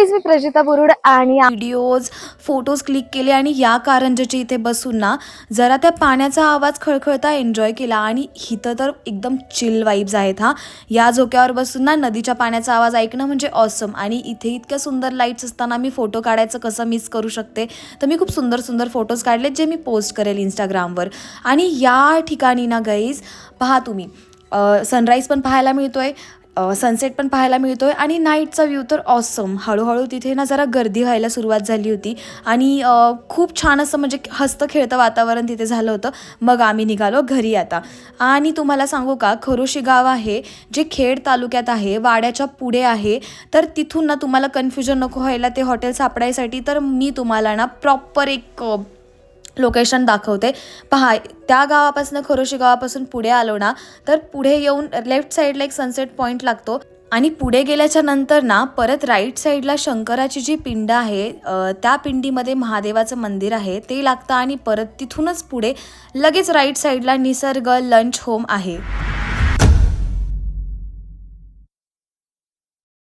प्रजिता बुरुड आणि videos photos click केले आणि या कारंजाच्या इथे बसून ना जरा त्या पाण्याचा आवाज खळखळता एन्जॉय केला आणि इथं तर एकदम चिल वाईब्स आहेत हा. या झोक्यावर बसून ना नदीच्या पाण्याचा आवाज ऐकणं म्हणजे ऑसम आणि इथे इतक्या सुंदर लाईट्स असताना मी फोटो काढायचं कसं मिस करू शकते तर मी खूप सुंदर सुंदर फोटोज काढले जे मी पोस्ट करेल इंस्टाग्रामवर आणि या ठिकाणी ना गाईज पहा तुम्ही सनराईज पण पाहायला मिळतोय. सनसेट पण पाहायला मिळतो आहे आणि नाईटचा व्ह्यू तर ऑसम हळूहळू तिथे ना जरा गर्दी व्हायला सुरुवात झाली होती. आणि खूप छान असं म्हणजे हस्त खेळतं वातावरण तिथे झालं होतं. मग आम्ही निघालो घरी आता. आणि तुम्हाला सांगू का खरोशी गाव आहे जे खेड तालुक्यात आहे वाड्याच्या पुढे आहे तर तिथून ना तुम्हाला कन्फ्युजन नको व्हायला ते हॉटेल सापडायसाठी तर मी तुम्हाला ना प्रॉपर एक लोकेशन दाखवते. पहा त्या गावापासून खरोशी गावापासून पुढे आलो ना तर पुढे येऊन लेफ्ट साईडला एक सनसेट पॉईंट लागतो. आणि पुढे गेल्याच्यानंतर ना परत राईट साईडला शंकराची जी पिंड आहे त्या पिंडीमध्ये महादेवाचं मंदिर आहे ते लागतं आणि परत तिथूनच पुढे लगेच राईट साईडला निसर्ग लंच होम आहे.